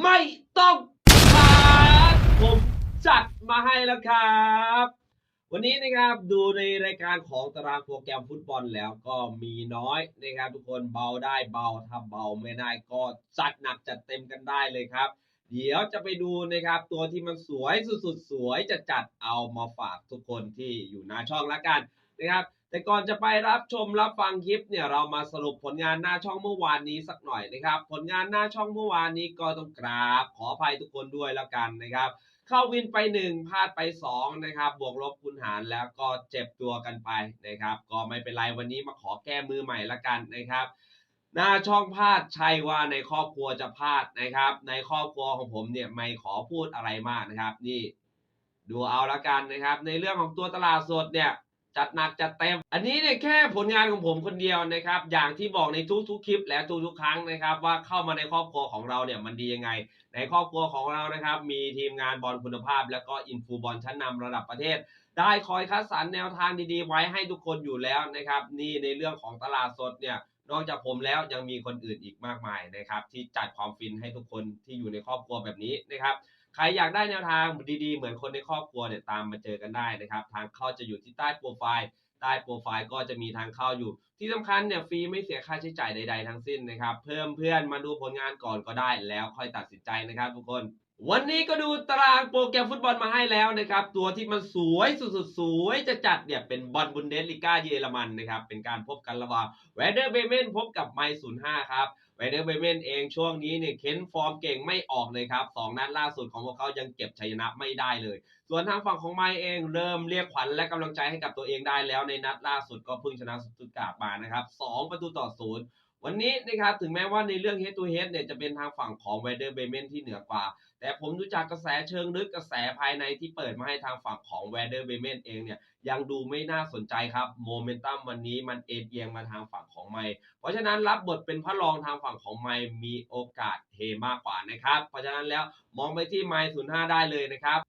ไม่ต้องขาดผมจัดมาให้แล้วครับ วันนี้นะครับดูในรายการของตารางโปรแกรมฟุตบอลแล้วก็มีน้อยนะครับ ทุกคนเบาได้เบาถ้าเบาไม่ได้ก็จัดหนักจัดเต็มกันได้เลยครับ เดี๋ยวจะไปดูนะครับ ตัวที่มันสวยสุดๆสวยจะจัดเอามาฝากทุกคนที่อยู่หน้าช่องละกันนะครับ แต่ก่อนจะไปรับชมรับฟังคลิปเนี่ยเรามาสรุปผลงานหน้าช่องเมื่อวานนี้สักหน่อยนะครับ ผลงานหน้าช่องเมื่อวานนี้ก็ต้องกราบขออภัยทุกคนด้วยแล้วกันนะครับ เข้าวินไปหนึ่งพลาดไปสองนะครับบวกลบคูณหารแล้วก็เจ็บตัวกันไปนะครับ ก็ไม่เป็นไรวันนี้มาขอแก้มือใหม่ละกันนะครับ หน้าช่องพลาดใช่ว่าในครอบครัวจะพลาดนะครับ ในครอบครัวของผมเนี่ยไม่ขอพูดอะไรมากนะครับ นี่ ดูเอาละกันนะครับ ในเรื่องของตัวตลาดสดเนี่ย จัดหนักจัดเต็ม อันนี้เนี่ยแค่ผลงานของผมคนเดียวนะครับ อย่างที่บอกในทุกๆคลิปและทุกๆครั้งนะครับ ว่าเข้ามาในครอบครัวของเราเนี่ยมันดียังไง ในครอบครัวของเรานะครับ มีทีมงานบอลคุณภาพ และก็อินฟูบอลชั้นนำระดับประเทศ ได้คอยคัดสรรแนวทางดีๆ ไว้ให้ทุกคนอยู่แล้วนะครับ นี่ในเรื่องของตลาดสดเนี่ยนอกจากผมแล้วยังมีคนอื่นอีกมากมายนะครับ ที่จัดความฟินให้ทุกคนที่อยู่ในครอบครัวแบบนี้นะครับ ใครอยากได้แนวทางดีๆ เหมือนคนในครอบครัวเนี่ยตามมาเจอกันได้นะครับ ทางเข้าจะอยู่ที่ใต้โปรไฟล์ ใต้โปรไฟล์ก็จะมีทางเข้าอยู่ ที่สำคัญเนี่ยฟรีไม่เสียค่าใช้จ่ายใด ๆ ทั้งสิ้นนะครับ เพิ่มเพื่อนมาดูผลงานก่อนก็ได้แล้วค่อยตัดสินใจนะครับทุกคน วันนี้ก็ดูตารางโปรแกรมฟุตบอลมาให้แล้วนะครับ ตัวที่มันสวยสุดๆสวยจะจัดเนี่ยเป็นบอลบุนเดสลิก้าเยอรมันนะครับ เป็นการพบกันระหว่างแวเดอร์เบเมนพบกับไมศูนย์ห้าครับไวเดอร์เบเมนเองช่วงนี้เนี่ยเค้นฟอร์มเก่งไม่ออกเลยครับสองนัดล่าสุดของพวกเขายังเก็บชัยชนะไม่ได้เลย ส่วนทางฝั่งของไมเองเริ่มเรียกขวัญและกำลังใจให้กับตัวเองได้แล้วในนัดล่าสุดก็เพิ่งชนะสตุตการ์ดมานะครับสองประตูต่อศูนย์ วันนี้นะครับถึงแม้ว่าในเรื่อง head to head เนี่ยจะเป็นทางฝั่งของไวเดอร์เบเมนที่เหนือกว่า แต่ผมดูจากกระแสเชิงลึกกระแสภายในที่เปิดมาให้ทางฝั่งของแวเดอร์เบเมนเองเนี่ยยังดูไม่น่าสนใจครับโมเมนตัมวันนี้มันเอ็นเอียงมาทางฝั่งของไมเพราะฉะนั้นรับบทเป็นพระรองทางฝั่งของไมมีโอกาสเทมากกว่านะครับ เพราะฉะนั้นแล้วมองไปที่ไมล์05ได้เลยนะครับ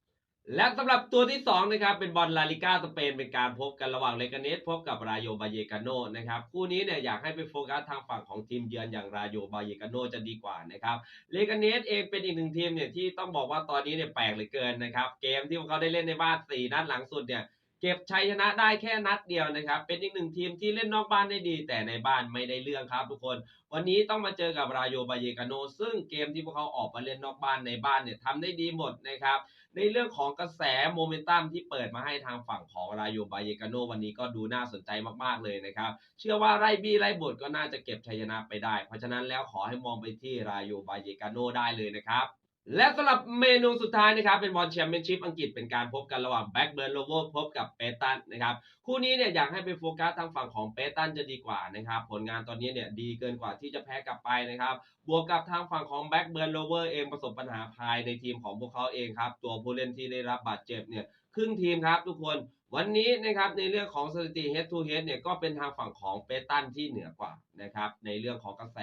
และสำหรับตัวที่2นะครับเป็นบอลลาลิก้าสเปนเป็นการพบกันระหว่างเลกาเนสพบกับรายโยบาเยกาโนนะครับคู่นี้เนี่ยอยากให้ไปโฟกัสทางฝั่งของทีมเยือนอย่างรายโยบาเยกาโนจะดีกว่านะครับเลกาเนสเองเป็นอีกหนึ่งทีมเนี่ยที่ต้องบอกว่าตอนนี้เนี่ยแปลกเหลือเกินนะครับเกมที่พวกเขาได้เล่นในบ้าน4นัดหลังสุดเนี่ย เก็บชัยชนะได้แค่นัดเดียวนะครับ เป็นอีกหนึ่งทีมที่เล่นนอกบ้านได้ดี แต่ในบ้านไม่ได้เรื่องครับทุกคน วันนี้ต้องมาเจอกับราโยบาเยกาโน ซึ่งเกมที่พวกเขาออกมาเล่นนอกบ้านในบ้านเนี่ยทำได้ดีหมดนะครับ ในเรื่องของกระแสโมเมนตัมที่เปิดมาให้ทางฝั่งของราโยบาเยกาโน วันนี้ก็ดูน่าสนใจมากๆเลยนะครับ เชื่อว่าไร่บี้ไร่บทก็น่าจะเก็บชัยชนะไปได้ เพราะฉะนั้นแล้วขอให้มองไปที่ราโยบาเยกาโนได้เลยนะครับ และสำหรับเมนูสุดท้ายนะครับ เป็นบอลแชมเปี้ยนชิพอังกฤษเป็นการพบกันระหว่างแบ็กเบิร์นโลโวพบกับเปตันนะครับคู่นี้เนี่ยอยากให้ไปโฟกัสทางฝั่งของเปตันจะดีกว่านะครับผลงานตอนนี้เนี่ยดีเกินกว่าที่จะแพ้กลับไปนะครับบวกกับทางฝั่งของแบ็กเบิร์นโลเวอร์เองประสบปัญหาภายในทีมของพวกเขาเองครับตัวผู้เล่นที่ได้รับบาดเจ็บเนี่ย ครึ่งทีมครับทุกคนวันนี้นะครับในเรื่องของสถิติ head to head เนี่ยก็เป็นทางฝั่งของเปตันที่เหนือกว่านะครับในเรื่องของกระแส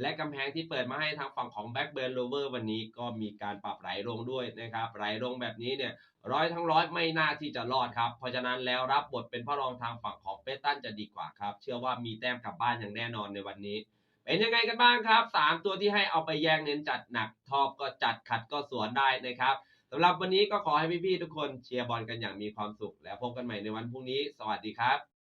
และกำแพงที่เปิดมาให้ทางฝั่งของแบ็กเบิร์นโลเวอร์วันนี้ก็มีการปรับไหลลงด้วยนะครับไหลลงแบบนี้เนี่ยร้อยทั้งร้อยไม่น่าที่จะรอดครับ เพราะฉะนั้นแล้วรับบทเป็นพระรองทางฝั่งของเปตันจะดีกว่าครับ เชื่อว่ามีแต้มกลับบ้านอย่างแน่นอนในวันนี้ เป็นยังไงกันบ้างครับสามตัวที่ให้เอาไปแย่งเน้นจัดหนักทอบก็จัดขัดก็สวนได้นะครับ สำหรับวันนี้ก็ขอให้พี่ๆทุกคนเชียร์บอลกันอย่างมีความสุข แล้วพบกันใหม่ในวันพรุ่งนี้ สวัสดีครับ